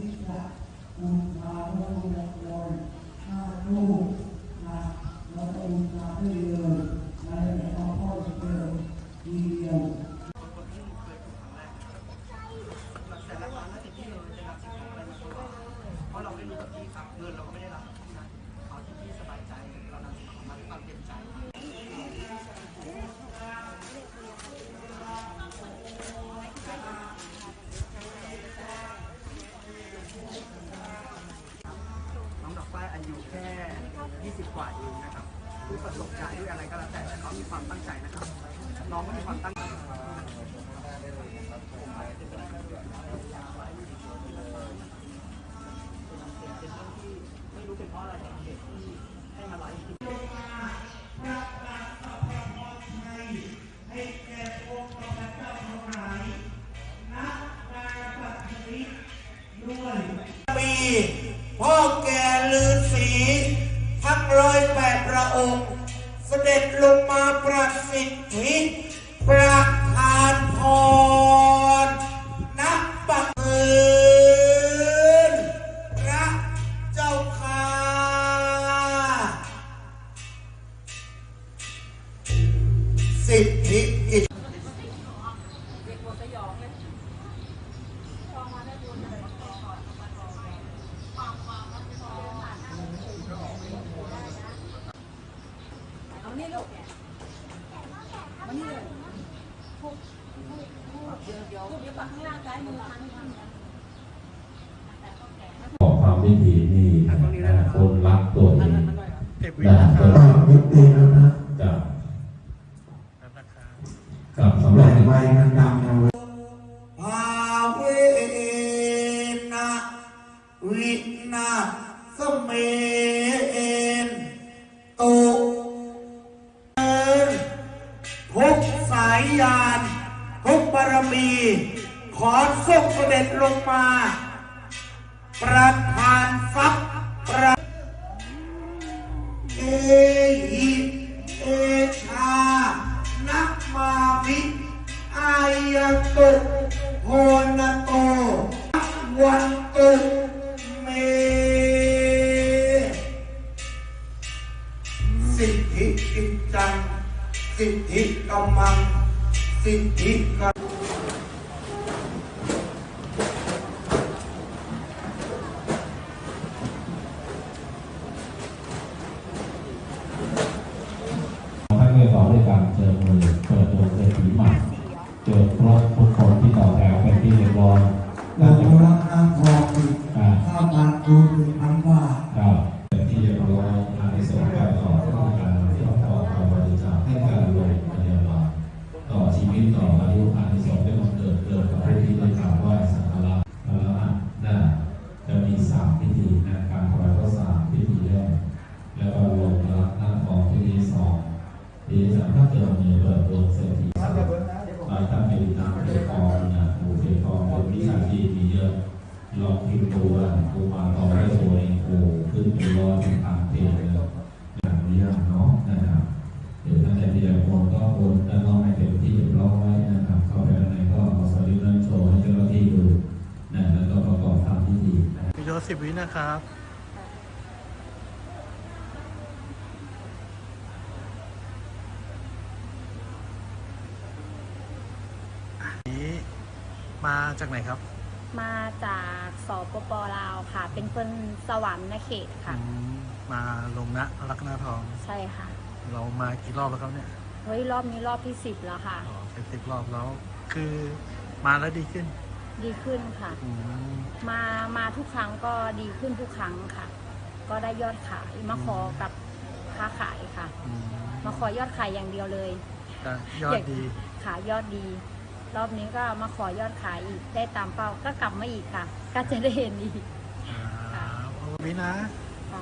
เพรา อายุแค่ 20 กว่าเองนะครับด้วยประสบการณ์ด้วยอะไรก็แล้วแต่แต่เขามีความตั้งใจนะครับ น้องก็มีความตั้งใจไม่รู้เป็นเพราะอะไรเหตุที่ให้มาไลฟ์ที่ปีพ่อแก่ลือ สีทั้งร้อยแปดพระองค์ เสด็จลงมาประสิทธิประทานพรนับปักคืนพระเจ้าค่ะสิทธิกิจ ของความวิถีนี่นะคนรักตัวเองเก็บวินะนะคครัรับบยุติแล้วนะจะกับสำหรับไม้มันดังนะเว้ยภาเวนะวินาสเมนตุเอิญทุกสายยานทุกบารมี ขอส่งเสด็จลงมา ประทานทรัพย์ประเอหิเอชานักมามิอายโตุโหนโตวันตุเมสิทธิกิจจัง สิทธิกำมัง สิทธิกำ ท่านเรียนต่อด้วยการเจอมือเปิดตัวเศรษฐีใหม่ เจอครบทุกคนที่ต่อแถวเป็นที่เรียบร้อยเรารักน้ำทองอีกอ่าห้าพันดูหนึ่งพันบาทครับเป็นที่เรียบร้อยอานิสงส์การต่อผู้การที่ต่อการบริจาคให้การโรงพยาบาลต่อชีวิตต่ออายุอานิสงส์ได้บังเกิดเกิดกับผู้ที่ได้กราบไหว้สักการะแล้วน่ะจะมีสามพิธีนะการถวายพระสามพิธีแรกแล้วก็ลงรับหน้าของพิธีสองทีสามถ้าเกิดมีเปิดดวงเศรษฐี สามหลายท่านมีนามเทพองนะหมู่เทพองเป็นวิชาชีพมีเยอะลองพิมพ์ดูว่าครูมาต่อได้โชว์เองครูขึ้นเป็นร้อยเป็นพันเพลงเลยอย่างนี้เนาะนะครับเดี๋ยวท่านจะมีอะไรคนก็โอนด้านนอกให้เต็มที่เรียบร้อยนะครับเข้าไปด้านในก็เอาสลิปนั้นโชว์ให้เจ้าหน้าที่ดูนะแล้วก็ประกอบทำพิธีนะวิดีโอสิบวินะครับ นี้ มาจากไหนครับ มาจากสปปลาวค่ะ เป็นคนสวรรค์นเขตค่ะ อืมมาลงนะรักหน้าทอง ใช่ค่ะเรามากี่รอบแล้วครับเนี่ยเฮ้ยรอบนี้รอบที่สิบแล้วค่ะ อ๋อเป็นสิบรอบแล้ว คือมาแล้วดีขึ้นดีขึ้นค่ะ อืมมามาทุกครั้งก็ดีขึ้นทุกครั้งค่ะ ก็ได้ยอดขายมาขอกับค้าขายค่ะ อืมมาขอยอดขายอย่างเดียวเลยได้ยอดดี ขายยอดดี รอบนี้ก็มาขอยอดขายอีกได้ตามเป้าก็กลับมาอีกค่ะ ก็จะได้เห็นอีก อ่าวินะ ค่ะ